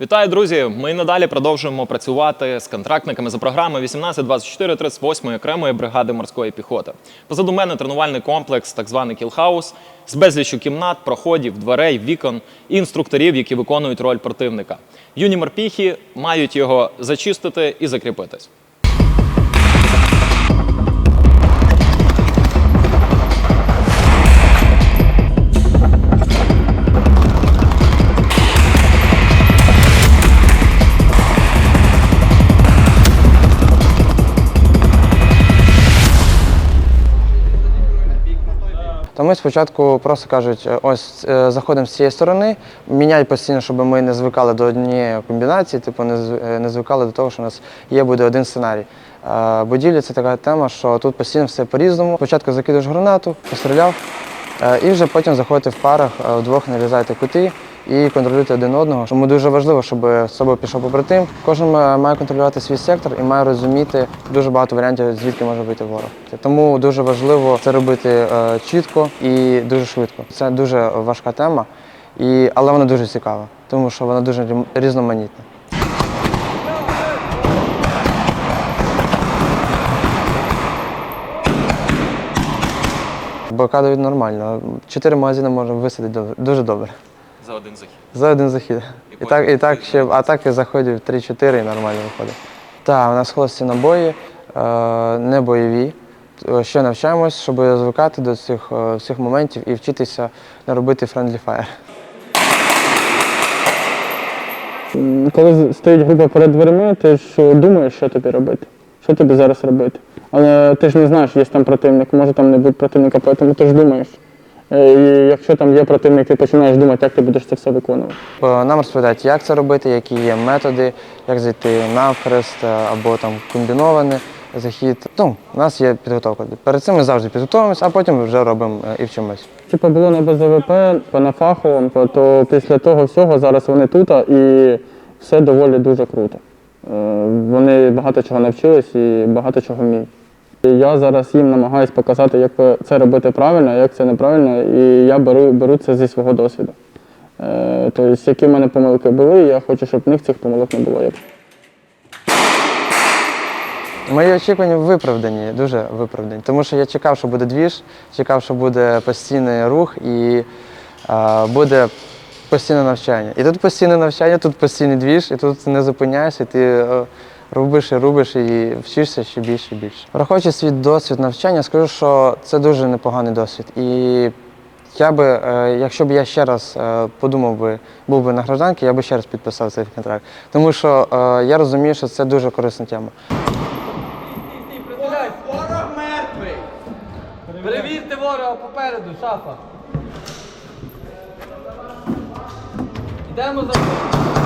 Вітаю, друзі! Ми надалі продовжуємо працювати з контрактниками за програмою 1824 38 окремої бригади морської піхоти. Позаду мене тренувальний комплекс, так званий кілхаус, з безліччю кімнат, проходів, дверей, вікон і інструкторів, які виконують роль противника. Юні морпіхи мають його зачистити і закріпитись. То ми спочатку просто кажуть, е, ось е, заходимо з цієї сторони, міняй постійно, щоб ми не звикали до однієї комбінації, типу не, е, звикали до того, що у нас є буде один сценарій. Будівля це така тема, що тут постійно все по-різному. Спочатку закидуєш гранату, постріляв, і вже потім заходити в парах, вдвох нарізаєте кути і контролюєте один одного. Тому дуже важливо, щоб з собою пішов побратим. Кожен має контролювати свій сектор і має розуміти дуже багато варіантів, звідки може вийти ворог. Тому дуже важливо це робити е, чітко і дуже швидко. Це дуже важка тема, і, але вона дуже цікава, тому що вона дуже різноманітна. Блокада від нормально. Чотири магазини можемо висадити дуже добре. За один захід. За один захід. І, потім так, і так ще атаки заходять 3-4 і нормально виходить. Так, у нас холості набої, е, не бойові. Е, Ще навчаємось, щоб звикати до цих е, всіх моментів і вчитися не робити friendly fire. Коли стоїть група перед дверима, ти ж е, думаєш, що тобі робити, що тобі зараз робити. Але ти ж не знаєш, є там противник, може там не бути противника, тому ти ж думаєш. Е, І якщо там є противник, ти починаєш думати, як ти будеш це все виконувати. Е, Нам розповідають, як це робити, які є методи, як зайти навхрест е, або там комбінований захід. Ну, у нас є підготовка. Перед цим ми завжди підготовимося, а потім вже робимо і вчимось. Типу було на БЗВП, на фаховому, то після того всього зараз вони тут і все доволі дуже круто. Вони багато чого навчились і багато чого вміють. Я зараз їм намагаюся показати, як це робити правильно, як це неправильно, і я беру, беру це зі свого досвіду. Е, Тобто, які в мене помилки були, я хочу, щоб в них цих помилок не було. Мої очікування виправдані, дуже виправдані. Тому що я чекав, що буде двіж, чекав, що буде постійний рух і е, буде постійне навчання. І тут постійне навчання, тут постійний двіж, і тут не зупиняєшся, і ти е, робиш і робиш і вчишся ще більше і більше. Враховуючи свій досвід навчання, скажу, що це дуже непоганий досвід. І я би, е, якщо б я ще раз е, подумав би, був би на гражданці, я би ще раз підписав цей контракт. Тому що е, я розумію, що це дуже корисна тема. Ворог мертвий! Перевірте ворога попереду, шафа. Йдемо за.